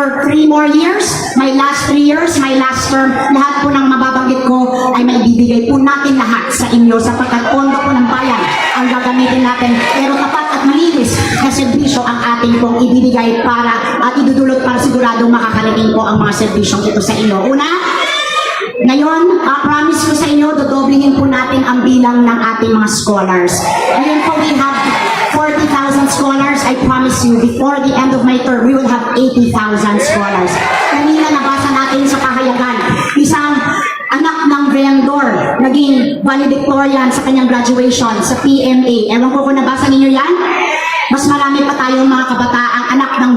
for three more years, my last three years, my last term, lahat po ng mababanggit ko ay maibibigay po natin lahat sa inyo sapagkat pondo po ng bayan ang gagamitin natin. Pero tapat at malinis na serbisyo ang ating pong ibibigay para at idudulot para siguradong makakarating po ang mga serbisyong ito sa inyo. Una, ngayon, uh, promise ko sa inyo, dodoblihin po natin ang bilang ng ating mga scholars. Ngayon po, we have 40,000 scholars. I promise you, before the end of my term, we will have 80,000 scholars. Kanina nabasa natin sa kahayagan, isang anak ng vendor, naging valedictorian sa kanyang graduation sa PMA. Ewan ko kung nabasa ninyo yan? Mas marami pa tayong mga ng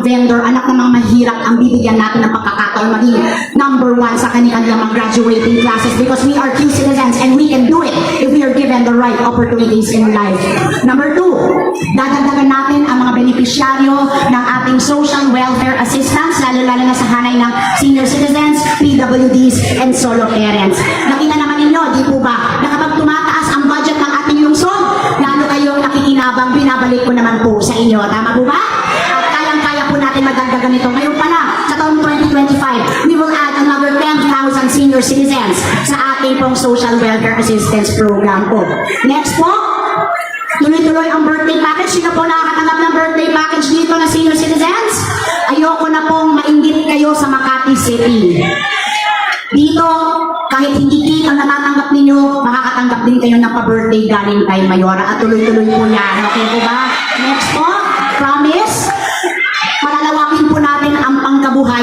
vendor, anak ng mga mahirap ang bibigyan natin ng pagkakataon maging number one sa kanilang mga graduating classes because we are true citizens and we can do it if we are given the right opportunities in life. Number two, dadagdagan natin ang mga benepisyaryo ng ating social welfare assistance, lalo-lalo na sa hanay ng senior citizens, PWDs, and solo parents. Nakita naman ninyo, di po ba, na kapag tumataas ang budget ng ating lungsod, lalo kayong nakikinabang, binabalik ko naman po sa inyo. Tama po ba? At kayang-kaya po natin madagdagan ito. Ngayon pa lang, sa taong 2025, we will add another 10,000 senior citizens sa ating pong social welfare assistance program po. Next po, tuloy-tuloy ang birthday package. Sino po nakakatanggap ng birthday package dito na senior citizens? Ayoko na pong mainggit kayo sa Makati City. Dito, kahit hindi ang natatanggap ninyo, makakatanggap din kayo ng pa-birthday galing kay Mayora at tuloy-tuloy po yan. Okay po ba? Next po, promise.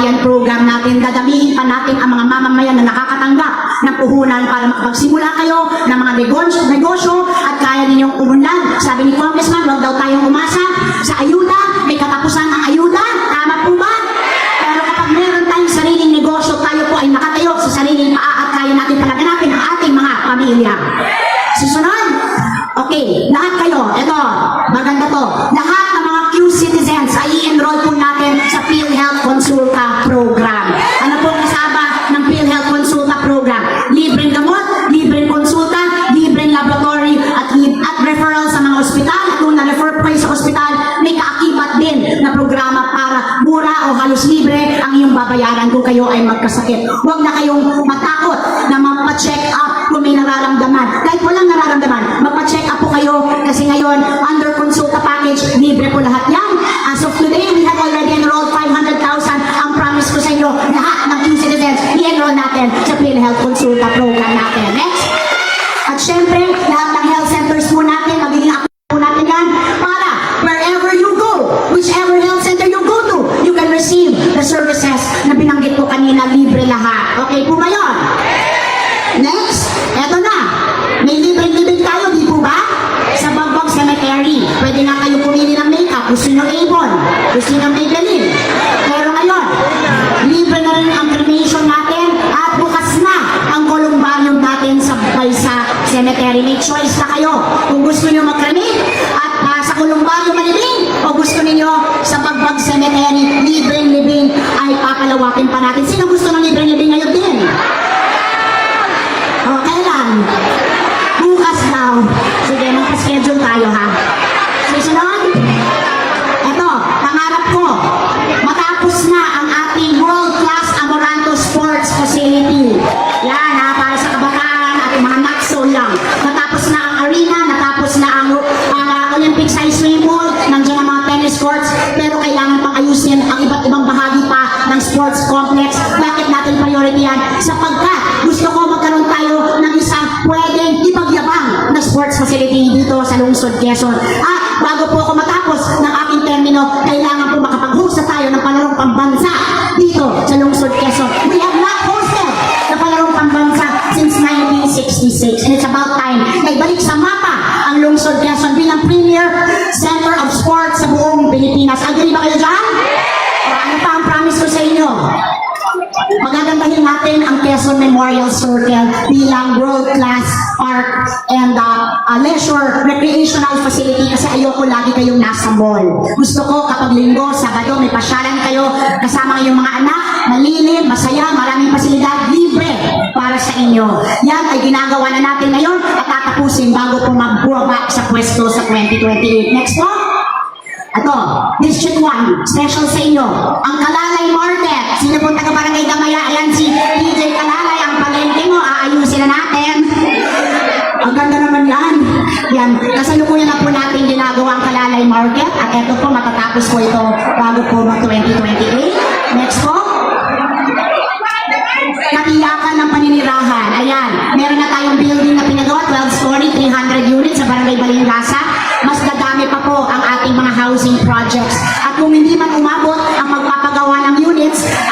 Pangkabuhayan program natin. Dadamihin pa natin ang mga mamamayan na nakakatanggap ng puhunan para makapagsimula kayo ng mga negosyo, negosyo at kaya ninyong umunlad. Sabi ni Congressman, huwag daw tayong umasa sa ayuda. May katapusan ang ayuda. Tama po ba? Pero kapag meron tayong sariling negosyo, tayo po ay nakatayo sa sariling paa at kaya natin palaganapin ang ating mga pamilya. Susunod. Okay, lahat kayo, babayaran kung kayo ay magkasakit. Huwag na kayong matakot na magpa-check up kung may nararamdaman. Kahit walang nararamdaman, magpa-check up po kayo kasi ngayon, under consulta package, libre po lahat yan. As of today, we have already enrolled 500,000. Ang promise ko sa inyo, lahat ng Q citizens, i-enroll natin sa PhilHealth Consulta program natin. Next. Ng makeup. Gusto nyo Avon. Gusto nyo Maybelline. Pero ngayon, libre na rin ang cremation natin at bukas na ang columbarium natin sa Baysa Cemetery. May choice na kayo kung gusto nyo mag-cremate at ah, sa columbarium malibing o gusto ninyo sa Bagbag Cemetery, libreng libing ay papalawakin pa natin. Sino gusto ng libreng Quezon. At bago po ako matapos ng aking termino, kailangan po makapag-host na tayo ng palarong pambansa dito sa lungsod Quezon. We have not hosted na palarong pambansa since 1966 and it's about time na ibalik sa mapa ang lungsod Quezon bilang premier center of sports sa buong Pilipinas. Agree ba kayo dyan? Magagandahin natin ang Quezon Memorial Circle bilang world-class park and uh, uh, leisure recreational facility kasi ayoko lagi kayong nasa mall. Gusto ko kapag linggo, sabado, may pasyalan kayo kasama kayong mga anak, malilim, masaya, maraming pasilidad, libre para sa inyo. Yan ay ginagawa na natin ngayon at tatapusin bago po magbaba sa pwesto sa 2028. Next po. Ato, District 1, special sa inyo, ang Kalalay Market. Sino pong taga-barangay Gamaya? Ayan si DJ Kalalay. Ang palente mo, aayusin na natin. Ang ganda naman yan. Yan. Kasalukuyan na po natin ginagawa ang Kalalay Market. At ito po, matatapos po ito bago po mag-2023.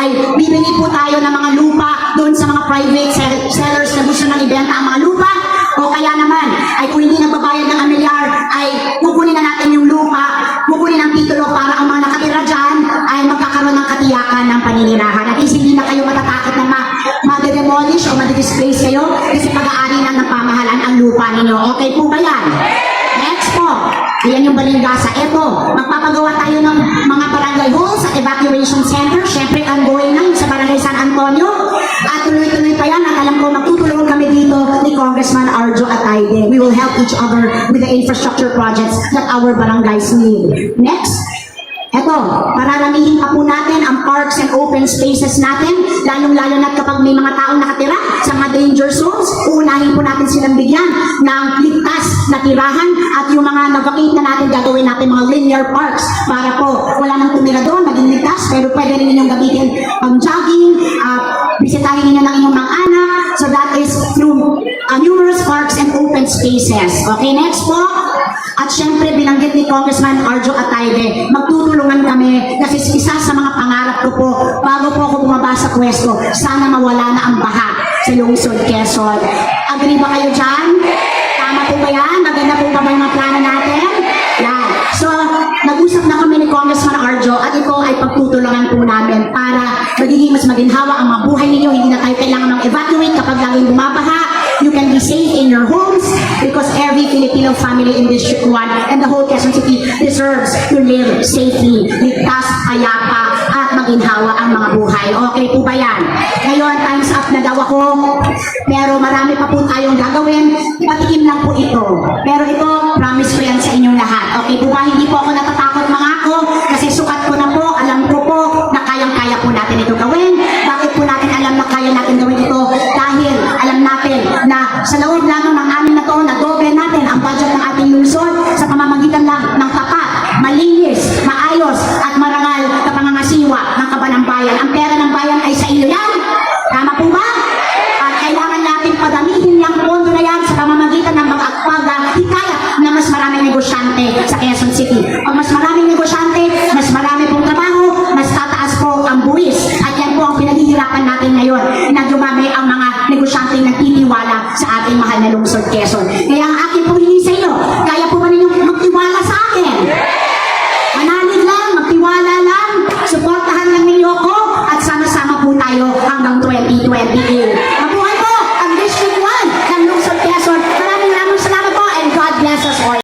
Ay bibili po tayo ng mga lupa doon sa mga private sell- sellers na gusto nang ibenta ang mga lupa. O kaya naman, ay kung hindi nagbabayad ng amilyar, ay kukunin na natin yung lupa, kukunin ang titulo para ang mga nakatira dyan ay magkakaroon ng katiyakan ng paninirahan. At hindi na kayo matatakot na ma ma-demolish o ma-displace kayo kasi pag-aari na ng pamahalaan ang lupa ninyo. Okay po ba yan? Next po, ayan yung balingasa. Ito, magpapagawa tayo ng halls at evacuation center. Siyempre, ongoing na sa barangay San Antonio. At tuloy-tuloy pa yan. At alam ko, magtutulungan kami dito ni Congressman Arjo Atayde. We will help each other with the infrastructure projects that our barangays need. Next, Eto, pararamihin pa po natin ang parks and open spaces natin, lalong-lalo na kapag may mga taong nakatira sa mga danger zones, uunahin po natin silang bigyan ng ligtas na tirahan at yung mga navacate na natin, gagawin natin mga linear parks para po wala nang tumira doon, maging ligtas, pero pwede rin ninyong gamitin pang jogging, uh, bisitahin ninyo ng inyong mga anak, so that is through uh, numerous parks and open spaces. Okay, next po. At syempre, binanggit ni Congressman Arjo Atayde, magtutulungan kami kasi isa sa mga pangarap ko po, bago po ako bumaba sa pwesto, sana mawala na ang baha sa lungsod Quezon. Agree ba kayo dyan? Tama po ba yan? Maganda po ba ba yung mga plano natin? Yan. So, nag-usap na kami ni Congressman Arjo at ito ay pagtutulungan po namin para magiging mas maginhawa ang mga buhay ninyo. Hindi na tayo kailangan ng evacuate kapag laging bumabaha. You can be safe in your homes because every Filipino family in District 1 and the whole Quezon City deserves to live safely, ligtas, payapa, at maginhawa ang mga buhay. Okay po ba yan? Ngayon, time's up na daw ako. Pero marami pa po tayong gagawin.